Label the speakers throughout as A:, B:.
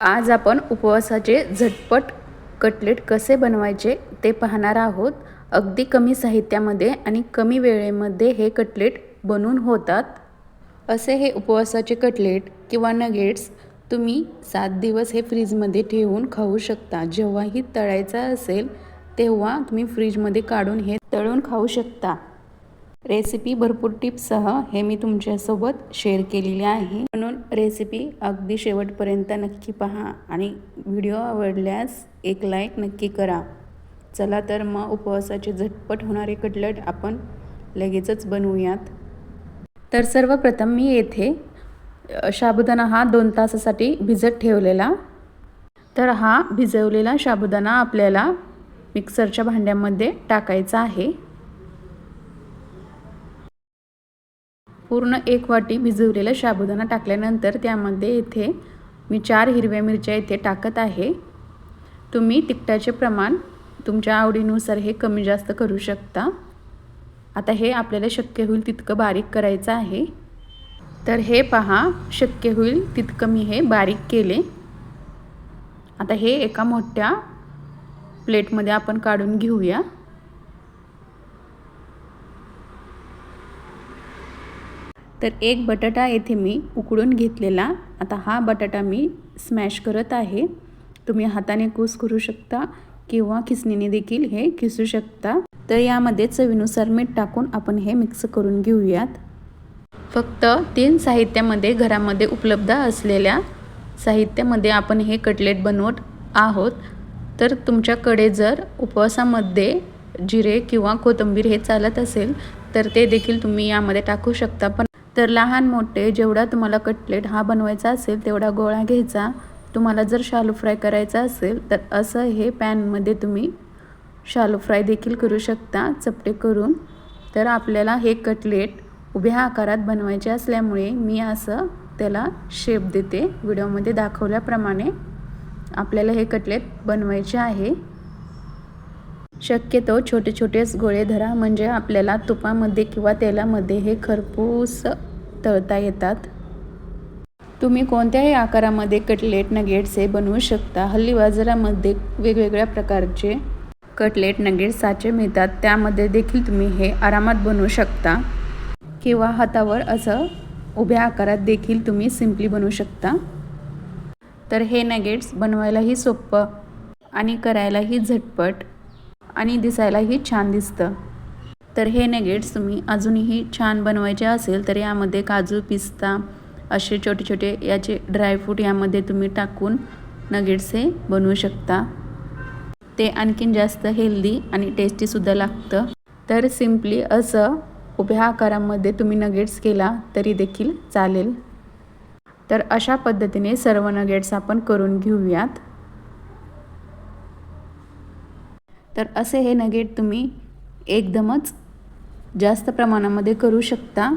A: आज आपण उपवासाचे झटपट कटलेट कसे बनवायचे ते पाहणार आहोत. अगदी कमी साहित्यामध्ये आणि कमी वेळेमध्ये हे कटलेट बनून होतात. असे हे उपवासाचे कटलेट किंवा नगेट्स तुम्ही सात दिवस हे फ्रीजमध्ये ठेवून खाऊ शकता. जेव्हाही तळायचा असेल तेव्हा तुम्ही फ्रीजमध्ये काढून हे तळून खाऊ शकता. रेसिपी भरपूर टिप्ससह हे मी तुमच्यासोबत शेअर केलेली आहे. म्हणून रेसिपी अगदी शेवटपर्यंत नक्की पहा आणि व्हिडिओ आवडल्यास एक लाईक नक्की करा. चला तर मग उपवासाचे झटपट होणारे कटलट आपण लगेचच बनवूयात. तर सर्वप्रथम मी येथे अ, साबुदाणा हा दोन तासासाठी भिजत ठेवलेला. तर हा भिजवलेला साबुदाणा आपल्याला मिक्सरच्या भांड्यामध्ये टाकायचा आहे. पूर्ण एक वाटी भिजवलेला साबुदाणा टाकल्यानंतर त्यामध्ये इथे मी चार हिरव्या मिरच्या इथे टाकत आहे. तुम्ही तिखटाचे प्रमाण तुमच्या आवडीनुसार हे कमी जास्त करू शकता. आता हे आपल्याला शक्य होईल तितकं बारीक करायचं आहे. तर हे पहा शक्य होईल तितकं मी हे बारीक केले. आता हे एका मोठ्या प्लेटमध्ये आपण काढून घेऊया. तर एक बटाटा येथे मी उकडून घेतलेला. आता हा बटाटा मी स्मॅश करत आहे. तुम्ही हाताने कूस करू शकता किंवा खिसणीने देखील हे खिसू शकता. तर यामध्ये चवीनुसार मीठ टाकून आपण हे मिक्स करून घेऊयात. फक्त तीन साहित्यामध्ये घरामध्ये उपलब्ध असलेल्या साहित्यामध्ये आपण हे कटलेट बनवत आहोत. तर तुमच्याकडे जर उपवासामध्ये जिरे किंवा कोथिंबीर हे चालत असेल तर ते देखील तुम्ही यामध्ये टाकू शकता. पण तर लहान मोठे जेवढा तुम्हाला कटलेट हा बनवायचा असेल तेवढा गोळा घ्यायचा. तुम्हाला जर शालू फ्राय करायचा असेल तर असं हे पॅनमध्ये तुम्ही शालू फ्राय देखील करू शकता चपटे करून. तर आपल्याला हे कटलेट उभ्या आकारात बनवायचे असल्यामुळे मी असं त्याला शेप देते. व्हिडिओमध्ये दाखवल्याप्रमाणे आपल्याला हे कटलेट बनवायचे आहे. शक्यतो छोटे छोटेच गोळे धरा म्हणजे आपल्याला तुपामध्ये किंवा तेलामध्ये हे खरपूस तळता येतात. तुम्ही कोणत्याही आकारामध्ये कटलेट नगेट्स हे बनवू शकता. हल्ली बाजारामध्ये वेगवेगळ्या प्रकारचे कटलेट नगेट्स साचे मिळतात. त्यामध्ये देखील तुम्ही हे आरामात बनवू शकता. किंवा हातावर असं उभ्या आकारात देखील तुम्ही सिम्पली बनवू शकता. तर हे नगेट्स बनवायलाही सोपं आणि करायलाही झटपट. आणि दिसायलाही छान दिसतं. तर हे नगेट्स तुम्ही अजूनही छान बनवायचे असेल तर यामध्ये काजू पिस्ता असे छोटे छोटे याचे ड्रायफ्रूट यामध्ये तुम्ही टाकून नगेट्स हे बनवू शकता. ते आणखीन जास्त हेल्दी आणि टेस्टीसुद्धा लागतं. तर सिम्पली असं उभ्या आकारामध्ये तुम्ही नगेट्स केला तरी देखील चालेल. तर अशा पद्धतीने सर्व नगेट्स आपण करून घेऊयात. तर असे हे नगेट तुम्ही एकदमच जास्त प्रमाणामध्ये करू शकता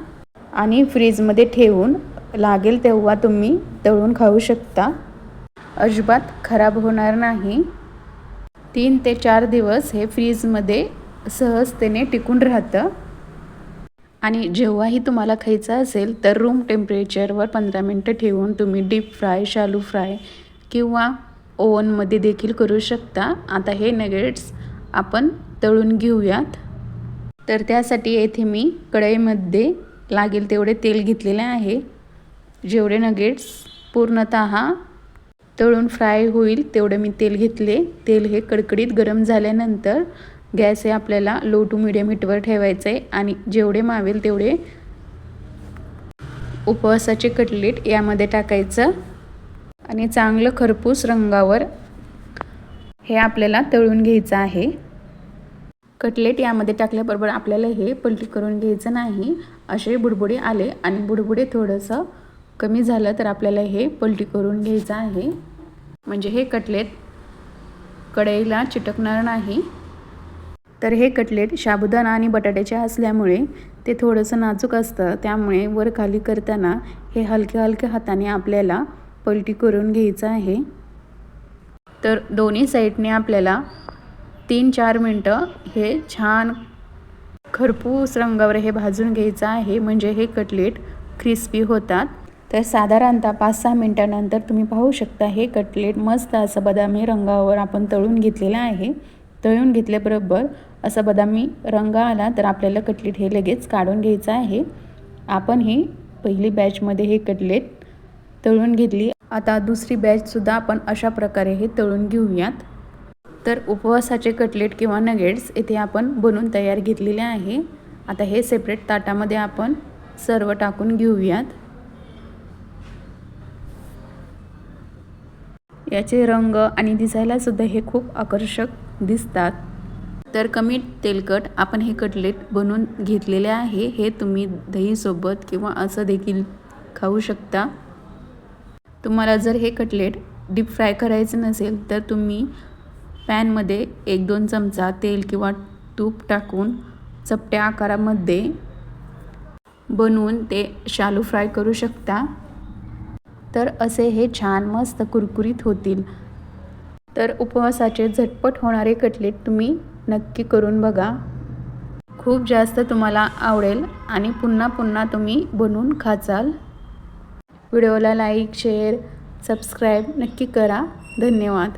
A: आणि फ्रीजमध्ये ठेवून लागेल तेव्हा तुम्ही तळून खाऊ शकता. अजिबात खराब होणार नाही. तीन ते चार दिवस हे फ्रीजमध्ये सहजतेने टिकून राहतं. आणि जेव्हाही तुम्हाला खायचं असेल तर रूम टेम्परेचरवर पंधरा मिनटं ठेवून तुम्ही डीप फ्राय शालू फ्राय किंवा ओव्हनमध्ये देखील करू शकता. आता हे नगेट्स आपण तळून घेऊयात. तर त्यासाठी येथे मी कढईमध्ये लागेल तेवढे तेल घेतलेले आहे. जेवढे नगेट्स पूर्णत तळून फ्राय होईल तेवढे मी तेल घेतले. तेल हे कडकडीत गरम झाल्यानंतर गॅस हे आपल्याला लो टू मिडियम हीटवर ठेवायचं आहे आणि जेवढे मावेल तेवढे उपवासाचे कटलेट यामध्ये टाकायचं. आणि चांगलं खरपूस रंगावर हे आपल्याला तळून घ्यायचं आहे. कटलेट यामध्ये टाकल्याबरोबर आपल्याला हे पलटी करून घ्यायचं नाही. असे बुडबुडे आले आणि बुडबुडे थोडंसं कमी झालं तर आपल्याला हे पलटी करून घ्यायचं आहे. म्हणजे हे कटलेट कढईला चिटकणार नाही. तर हे कटलेट साबुदाणा आणि बटाट्याचे असल्यामुळे ते थोडंसं नाजूक असतं. त्यामुळे वर खाली करताना हे हलक्या हलक्या हाताने आपल्याला पलटी करून घ्यायचं आहे. तर दोन्ही साईडने आपल्याला तीन चार मिनटं हे छान खरपूस रंगावर हे भाजून घ्यायचं आहे. म्हणजे हे कटलेट क्रिस्पी होतात. तर साधारणतः पाच सहा मिनटानंतर तुम्ही पाहू शकता हे कटलेट मस्त असं बदामी रंगावर आपण तळून घेतलेलं आहे. तळून घेतल्याबरोबर असा बदामी रंग आला तर आपल्याला कटलेट हे लगेच काढून घ्यायचं आहे. आपण हे पहिली बॅचमध्ये हे कटलेट तळून घेतली आता दुसरी बॅचसुद्धा आपण अशा प्रकारे हे तळून घेऊयात. तर उपवासाचे कटलेट किंवा नगेट्स इथे आपण बनवून तयार घेतलेले आहे. आता हे सेपरेट ताटामध्ये आपण सर्व टाकून घेऊयात. याचे रंग आणि दिसायलासुद्धा हे खूप आकर्षक दिसतात. तर कमी तेलकट आपण हे कटलेट बनवून घेतलेले आहे. हे तुम्ही दहीसोबत किंवा असं देखील खाऊ शकता. तुम्हाला जर हे कटलेट डीप फ्राय करायचं नसेल तर तुम्ही पॅनमध्ये एक दोन चमचा तेल किंवा तूप टाकून चपट्या आकारामध्ये बनवून ते शालू फ्राय करू शकता. तर असे हे छान मस्त कुरकुरीत होतील. तर उपवासाचे झटपट होणारे कटलेट तुम्ही नक्की करून बघा. खूप जास्त तुम्हाला आवडेल आणि पुन्हा पुन्हा तुम्ही बनवून खाचाल. व्हिडिओला लाईक शेअर सबस्क्राईब नक्की करा. धन्यवाद.